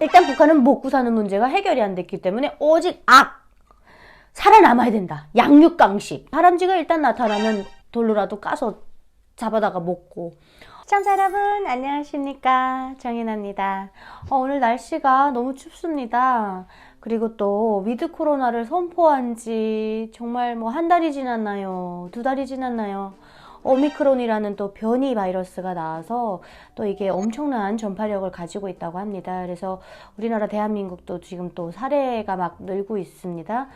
일단 북한은 먹고 사는 문제가 해결이 안 됐기 때문에 오직 악! 살아남아야 된다. 양육강식. 다람쥐가 일단 나타나면 돌로라도 까서 잡아다가 먹고. 시청자 여러분, 안녕하십니까. 정인아입니다. 어, 오늘 날씨가 너무 춥습니다. 그리고 또 위드 코로나를 선포한 지 정말 뭐 한 달이 지났나요? 두 달이 지났나요? 오미크론이라는 또 변이 바이러스가 나와서 또 이게 엄청난 전파력을 가지고 있다고 합니다. 그래서 우리나라 대한민국도 지금 또 사례가 막 늘고 있습니다.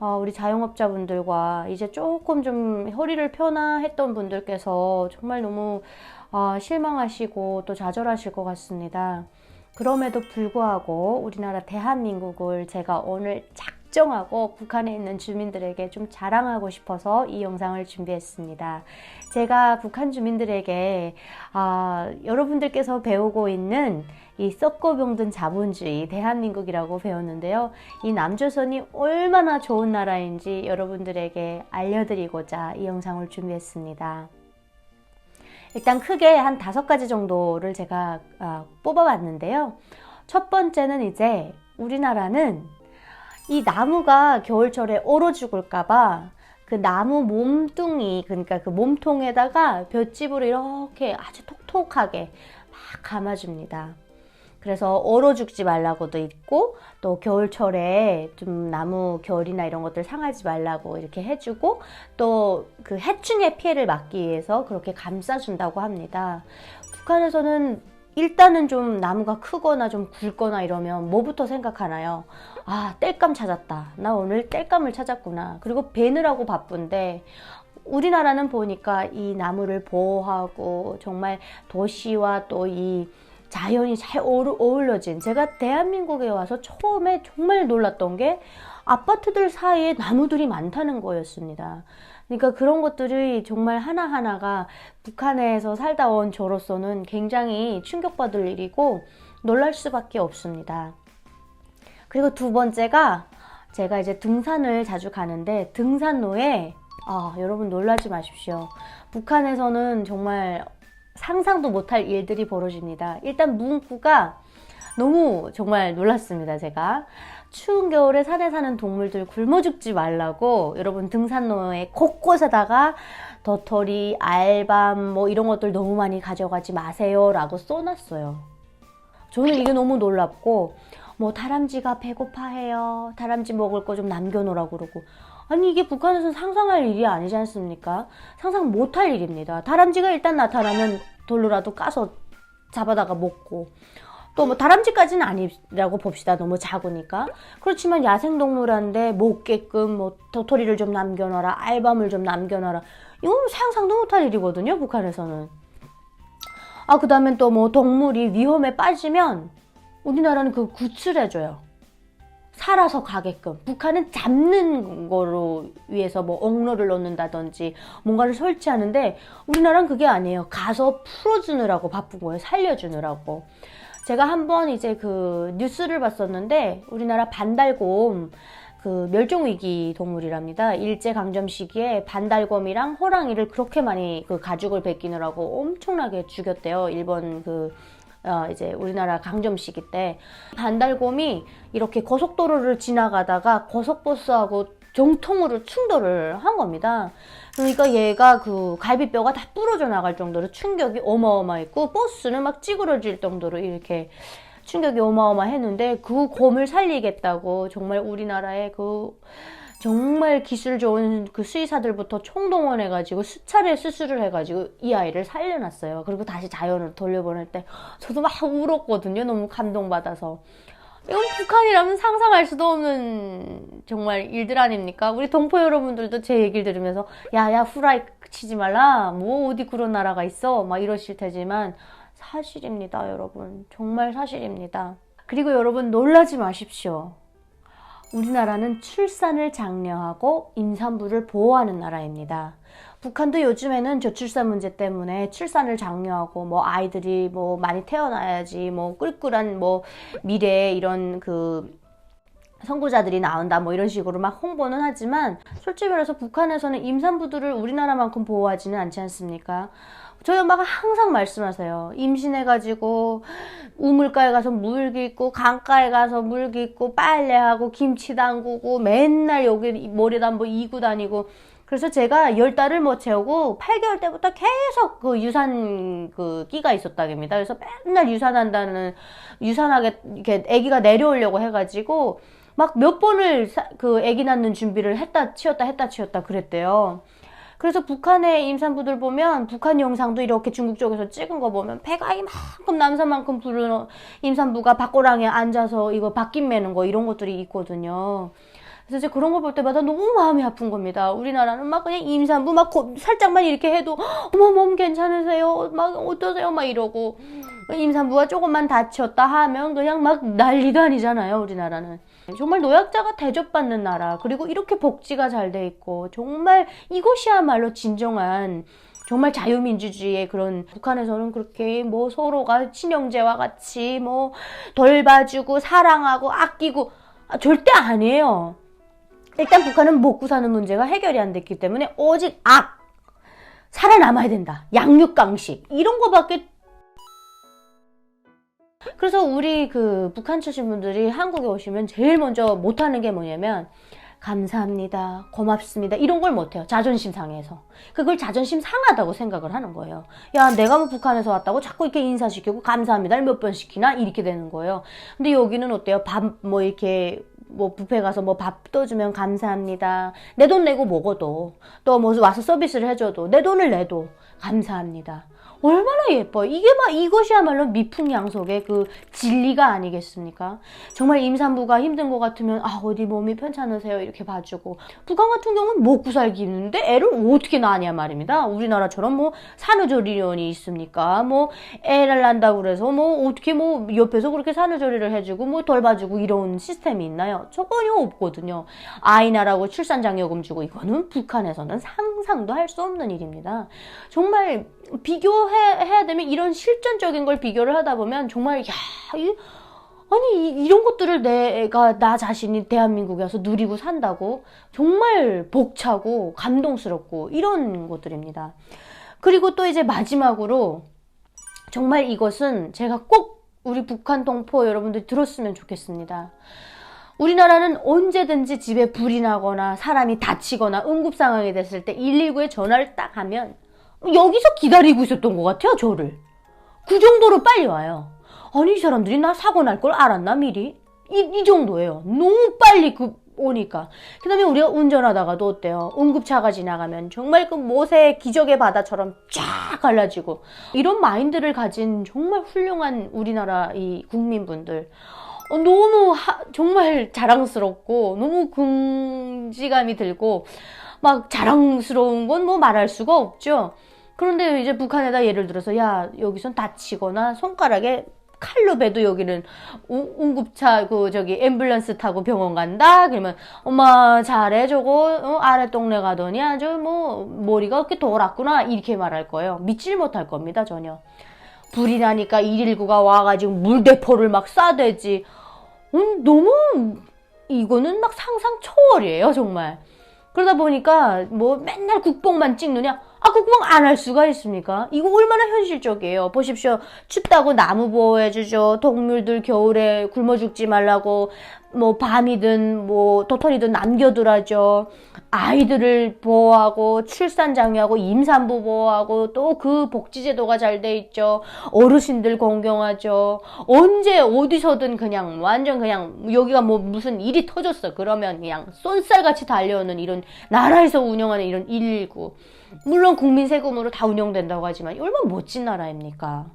어, 우리 자영업자분들과 이제 조금 좀 허리를 펴나 했던 분들께서 정말 너무 어, 실망하시고 또 좌절하실 것 같습니다. 그럼에도 불구하고 우리나라 대한민국을 제가 오늘 작정하고 북한에 있는 주민들에게 좀 자랑하고 싶어서 이 영상을 준비했습니다. 제가 북한 주민들에게 아, 여러분들께서 배우고 있는 이 썩고 병든 자본주의 대한민국이라고 배웠는데요. 이 남조선이 얼마나 좋은 나라인지 여러분들에게 알려드리고자 이 영상을 준비했습니다. 일단 크게 한 다섯 가지 정도를 제가 어, 뽑아봤는데요. 첫 번째는 이제 우리나라는 이 나무가 겨울철에 얼어 죽을까봐 그 나무 몸뚱이, 그러니까 그 몸통에다가 볏짚으로 이렇게 아주 톡톡하게 막 감아줍니다. 그래서 얼어 죽지 말라고도 있고 또 겨울철에 좀 나무 결이나 이런 것들 상하지 말라고 이렇게 해주고 또 그 해충의 피해를 막기 위해서 그렇게 감싸준다고 합니다. 북한에서는 일단은 좀 나무가 크거나 좀 굵거나 이러면 뭐부터 생각하나요? 아, 땔감 찾았다. 나 오늘 땔감을 찾았구나. 그리고 베느라고 바쁜데 우리나라는 보니까 이 나무를 보호하고 정말 도시와 또이 자연이 잘 어울려진 제가 대한민국에 와서 처음에 정말 놀랐던 게 아파트들 사이에 나무들이 많다는 거였습니다. 그러니까 그런 것들이 정말 하나하나가 북한에서 살다 온 저로서는 굉장히 충격받을 일이고 놀랄 수밖에 없습니다. 그리고 두 번째가 제가 이제 등산을 자주 가는데 등산로에 아, 여러분 놀라지 마십시오. 북한에서는 정말 상상도 못할 일들이 벌어집니다. 일단 문구가 너무 정말 놀랐습니다, 제가. 추운 겨울에 산에 사는 동물들 굶어 죽지 말라고 여러분 등산로에 곳곳에다가 도토리, 알밤 뭐 이런 것들 너무 많이 가져가지 마세요 라고 써놨어요. 저는 이게 너무 놀랍고 뭐 다람쥐가 배고파해요. 다람쥐 먹을 거 좀 남겨놓으라고 그러고 아니 이게 북한에서는 상상할 일이 아니지 않습니까? 상상 못할 일입니다. 다람쥐가 일단 나타나면 돌로라도 까서 잡아다가 먹고 또 뭐 다람쥐까지는 아니라고 봅시다. 너무 작으니까. 그렇지만 야생동물한테 먹게끔 뭐 도토리를 좀 남겨놔라. 알밤을 좀 남겨놔라. 이건 상상도 못할 일이거든요. 북한에서는. 아, 그 다음엔 또 뭐 동물이 위험에 빠지면 우리나라는 그 구출해줘요. 살아서 가게끔 북한은 잡는 거로 위해서 뭐 엉로를 넣는다든지 뭔가를 설치하는데 우리나라는 그게 아니에요. 가서 풀어주느라고 바쁜 거예요. 살려주느라고. 제가 한번 이제 그 뉴스를 봤었는데 우리나라 반달곰 그 멸종위기 동물이랍니다. 일제강점 시기에 반달곰이랑 호랑이를 그렇게 많이 그 가죽을 베끼느라고 엄청나게 죽였대요. 일본 그 어, 이제 우리나라 강점 시기 때 반달곰이 이렇게 고속도로를 지나가다가 고속버스하고 정통으로 충돌을 한 겁니다. 그러니까 얘가 그 갈비뼈가 다 부러져 나갈 정도로 충격이 어마어마했고 버스는 막 찌그러질 정도로 이렇게 충격이 어마어마했는데 그 곰을 살리겠다고 정말 우리나라의 그 정말 기술 좋은 그 수의사들부터 총동원해가지고 수차례 수술을 해가지고 이 아이를 살려놨어요. 그리고 다시 자연으로 돌려보낼 때 저도 막 울었거든요. 너무 감동받아서. 이건 북한이라면 상상할 수도 없는 정말 일들 아닙니까? 우리 동포 여러분들도 제 얘기를 들으면서 야야 후라이 치지 말라. 뭐 어디 그런 나라가 있어. 막 이러실 테지만 사실입니다, 여러분. 정말 사실입니다. 그리고 여러분 놀라지 마십시오. 우리나라는 출산을 장려하고 임산부를 보호하는 나라입니다. 북한도 요즘에는 저출산 문제 때문에 출산을 장려하고 뭐 아이들이 뭐 많이 태어나야지 뭐 꿀꿀한 뭐 미래 이런 그 선구자들이 나온다 뭐 이런 식으로 막 홍보는 하지만 솔직히 말해서 북한에서는 임산부들을 우리나라만큼 보호하지는 않지 않습니까? 저희 엄마가 항상 말씀하세요. 임신해가지고 우물가에 가서 물 깃고 강가에 가서 물 깃고 빨래하고 김치 담그고 맨날 여기 머리다 뭐 이고 다니고 그래서 제가 열 달을 못 채우고 8개월 때부터 계속 그 유산 그 끼가 있었다입니다. 그래서 맨날 유산한다는 유산하게 이렇게 아기가 내려오려고 해가지고 막 몇 번을 사- 그 아기 낳는 준비를 했다 치웠다 했다 치웠다 그랬대요. 그래서 북한의 임산부들 보면 북한 영상도 이렇게 중국 쪽에서 찍은 거 보면 배가 이만큼 남산만큼 부른 임산부가 밭고랑에 앉아서 이거 바뀐 매는 거 이런 것들이 있거든요. 그래서 이제 그런 거볼 때마다 너무 마음이 아픈 겁니다. 우리나라는 막 그냥 임산부 막 고- 살짝만 이렇게 해도 어머 몸 괜찮으세요? 막 어떠세요? 막 이러고 임산부가 조금만 다쳤다 하면 그냥 막 난리도 아니잖아요. 우리나라는 정말 노약자가 대접받는 나라 그리고 이렇게 복지가 잘 돼 있고 정말 이것이야말로 진정한 정말 자유민주주의의 그런 북한에서는 그렇게 뭐 서로가 친형제와 같이 뭐 덜 봐주고 사랑하고 아끼고 아, 절대 아니에요. 일단 북한은 먹고 사는 문제가 해결이 안 됐기 때문에 오직 악 살아남아야 된다. 양육강식 이런 거밖에 그래서 우리 그 북한 출신 분들이 한국에 오시면 제일 먼저 못하는 게 뭐냐면 감사합니다, 고맙습니다 이런 걸 못해요. 자존심 상해서 그걸 자존심 상하다고 생각을 하는 거예요. 야 내가 뭐 북한에서 왔다고 자꾸 이렇게 인사시키고 감사합니다를 몇번 시키나 이렇게 되는 거예요. 근데 여기는 어때요? 밥 뭐 이렇게 뭐 뷔페 가서 뭐밥 떠주면 감사합니다. 내 돈 내고 먹어도 또 뭐 와서 서비스를 해줘도 내 돈을 내도 감사합니다. 얼마나 예뻐요. 이게 막 이것이야말로 미풍양속의 그 진리가 아니겠습니까? 정말 임산부가 힘든 것 같으면 아 어디 몸이 편찮으세요 이렇게 봐주고 북한 같은 경우는 먹고 살기 있는데 애를 어떻게 낳냐 말입니다. 우리나라처럼 뭐 산후조리원이 있습니까? 뭐 애를 낳는다고 그래서 뭐 어떻게 뭐 옆에서 그렇게 산후조리를 해주고 뭐덜 봐주고 이런 시스템이 있나요? 전혀 없거든요. 아이 낳으라고 출산장려금 주고 이거는 북한에서는 상상도 할 수 없는 일입니다. 정말 비교해야 되면 이런 실전적인 걸 비교를 하다 보면 정말 야, 이, 아니 이, 이런 것들을 내가 나 자신이 대한민국에 와서 누리고 산다고 정말 벅차고 감동스럽고 이런 것들입니다. 그리고 또 이제 마지막으로 정말 이것은 제가 꼭 우리 북한 동포 여러분들 들었으면 좋겠습니다. 우리나라는 언제든지 집에 불이 나거나 사람이 다치거나 응급 상황이 됐을 때 119에 전화를 딱 하면 여기서 기다리고 있었던 것 같아요, 저를. 그 정도로 빨리 와요. 아니, 이 사람들이 나 사고 날 걸 알았나, 미리? 이, 이 정도예요. 너무 빨리 그, 오니까. 그 다음에 우리가 운전하다가도 어때요? 응급차가 지나가면 정말 그 못의 기적의 바다처럼 쫙 갈라지고. 이런 마인드를 가진 정말 훌륭한 우리나라 이 국민분들. 어, 너무 하- 정말 자랑스럽고, 너무 긍지감이 들고, 막 자랑스러운 건 뭐 말할 수가 없죠. 그런데 이제 북한에다 예를 들어서 야 여기선 다치거나 손가락에 칼로 베도 여기는 우- 응급차 그 저기 앰뷸런스 타고 병원 간다? 그러면 엄마 잘해 저거. 어, 아래 동네 가더니 아주 뭐 머리가 그렇게 돌았구나. 이렇게 말할 거예요. 믿질 못할 겁니다 전혀. 불이 나니까 119가 와가지고 물대포를 막 쏴대지. 음, 너무 이거는 막 상상 초월이에요 정말 그러다 보니까 뭐 맨날 국뽕만 찍느냐? 아, 국뽕 안 할 수가 있습니까? 이거 얼마나 현실적이에요. 보십시오. 춥다고 나무 보호해주죠. 동물들 겨울에 굶어 죽지 말라고 뭐 밤이든 뭐 도토리든 남겨두라죠. 아이들을 보호하고 출산 장려하고 임산부 보호하고 또 그 복지제도가 잘 돼 있죠. 어르신들 공경하죠. 언제 어디서든 그냥 완전 그냥 여기가 뭐 무슨 일이 터졌어. 그러면 그냥 쏜살같이 달려오는 이런 나라에서 운영하는 이런 119. 물론 국민 세금으로 다 운영된다고 하지만 얼마나 멋진 나라입니까?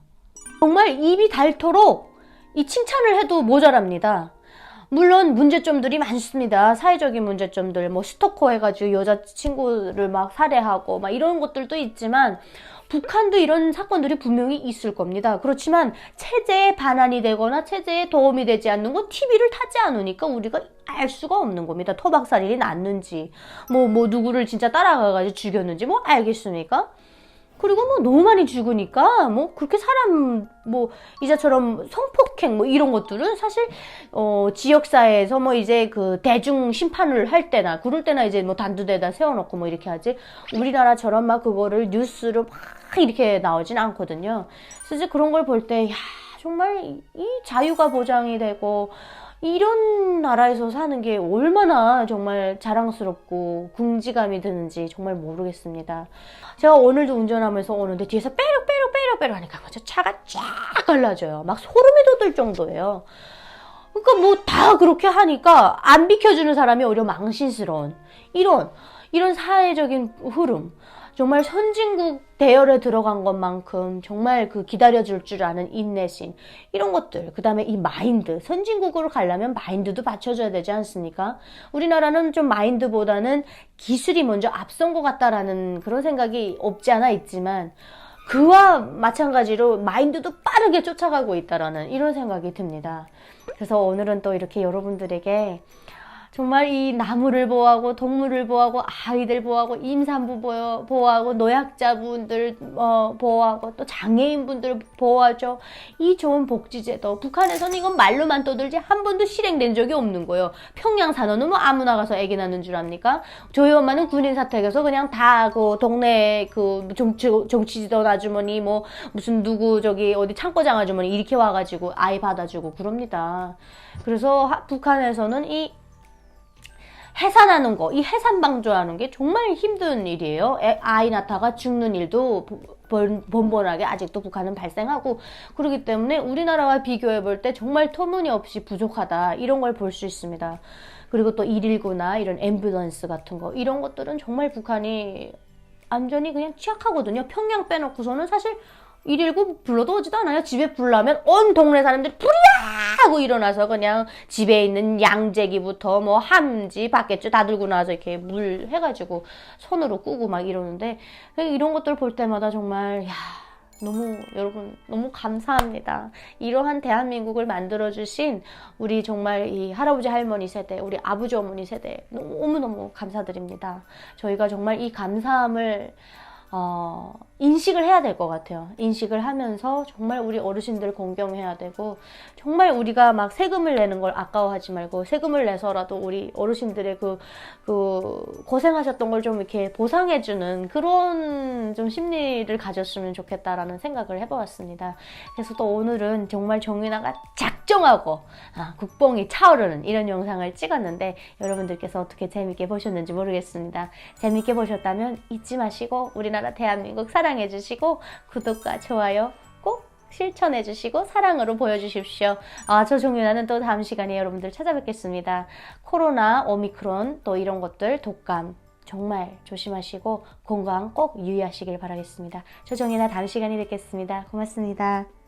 정말 입이 닳도록 이 칭찬을 해도 모자랍니다. 물론 문제점들이 많습니다. 사회적인 문제점들, 뭐 스토커 해가지고 여자친구를 막 살해하고 막 이런 것들도 있지만 북한도 이런 사건들이 분명히 있을 겁니다. 그렇지만 체제에 반환이 되거나 체제에 도움이 되지 않는 건 TV를 타지 않으니까 우리가 알 수가 없는 겁니다. 토박살인이 났는지, 뭐, 뭐, 누구를 진짜 따라가가지고 죽였는지 뭐 알겠습니까? 그리고 뭐 너무 많이 죽으니까 뭐 그렇게 사람 뭐 이자처럼 성폭행 뭐 이런 것들은 사실 어 지역사회에서 뭐 이제 그 대중 심판을 할 때나 그럴 때나 이제 뭐 단두대다 세워놓고 뭐 이렇게 하지 우리나라처럼 막 그거를 뉴스로 막 이렇게 나오진 않거든요. 그래서 이제 그런 걸 볼 때 야 정말 이- 이 자유가 보장이 되고 이런 나라에서 사는 게 얼마나 정말 자랑스럽고 궁지감이 드는지 정말 모르겠습니다. 제가 오늘도 운전하면서 오는데 뒤에서 빼룩 빼룩 빼룩 빼룩 하니까 먼저 차가 쫙 갈라져요. 막 소름이 돋을 정도예요. 그러니까 뭐 다 그렇게 하니까 안 비켜주는 사람이 오히려 망신스러운 이런 이런 사회적인 흐름. 정말 선진국 대열에 들어간 것만큼 정말 그 기다려줄 줄 아는 인내심 이런 것들 그 다음에 이 마인드 선진국으로 가려면 마인드도 받쳐줘야 되지 않습니까? 우리나라는 좀 마인드보다는 기술이 먼저 앞선 것 같다라는 그런 생각이 없지 않아 있지만 그와 마찬가지로 마인드도 빠르게 쫓아가고 있다라는 이런 생각이 듭니다. 그래서 오늘은 또 이렇게 여러분들에게 정말 이 나무를 보호하고 동물을 보호하고 아이들 보호하고 임산부 보호- 보호하고 노약자분들 어, 보호하고 또 장애인분들 보호하죠. 이 좋은 복지제도 북한에서는 이건 말로만 떠들지 한 번도 실행된 적이 없는 거예요. 평양 산업은 뭐 아무나 가서 애기 낳는 줄 압니까? 저희 엄마는 군인 사택에서 그냥 다 그 동네 그 정치 정치지도 아주머니 뭐 무슨 누구 저기 어디 창고장 아주머니 이렇게 와가지고 아이 받아주고 그럽니다. 그래서 하- 북한에서는 이 해산하는 거, 이 해산 방조하는 게 정말 힘든 일이에요. 애- 아이 낳다가 죽는 일도 번번하게 아직도 북한은 발생하고 그렇기 때문에 우리나라와 비교해 볼 때 정말 터무니없이 부족하다 이런 걸 볼 수 있습니다. 그리고 또 119나 이런 앰뷸런스 같은 거 이런 것들은 정말 북한이 안전이 그냥 취약하거든요. 평양 빼놓고서는 사실 119 불러도 오지도 않아요. 집에 불나면 온 동네 사람들이 불이야 하고 일어나서 그냥 집에 있는 양재기부터 뭐 함지, 바켓주 다 들고 나와서 이렇게 물 해가지고 손으로 끄고 막 이러는데 이런 것들 볼 때마다 정말 야 너무 여러분 너무 감사합니다. 이러한 대한민국을 만들어 주신 우리 정말 이 할아버지 할머니 세대, 우리 아버지 어머니 세대 너무 너무 감사드립니다. 저희가 정말 이 감사함을 어, 인식을 해야 될 것 같아요. 인식을 하면서 정말 우리 어르신들 공경해야 되고, 정말 우리가 막 세금을 내는 걸 아까워하지 말고, 세금을 내서라도 우리 어르신들의 그, 그, 고생하셨던 걸 좀 이렇게 보상해주는 그런 좀 심리를 가졌으면 좋겠다라는 생각을 해보았습니다. 그래서 또 오늘은 정말 정윤아가 작정하고, 아, 국뽕이 차오르는 이런 영상을 찍었는데, 여러분들께서 어떻게 재밌게 보셨는지 모르겠습니다. 재밌게 보셨다면 잊지 마시고 우리나라 대한민국 사랑 해 주시고 구독과 좋아요 꼭 실천해 주시고 사랑으로 보여주십시오. 아, 저 종윤아는 또 다음 시간에 여러분들 찾아뵙겠습니다. 코로나, 오미크론 또 이런 것들 독감 정말 조심하시고 건강 꼭 유의하시길 바라겠습니다. 저 정윤아 다음 시간에 뵙겠습니다. 고맙습니다.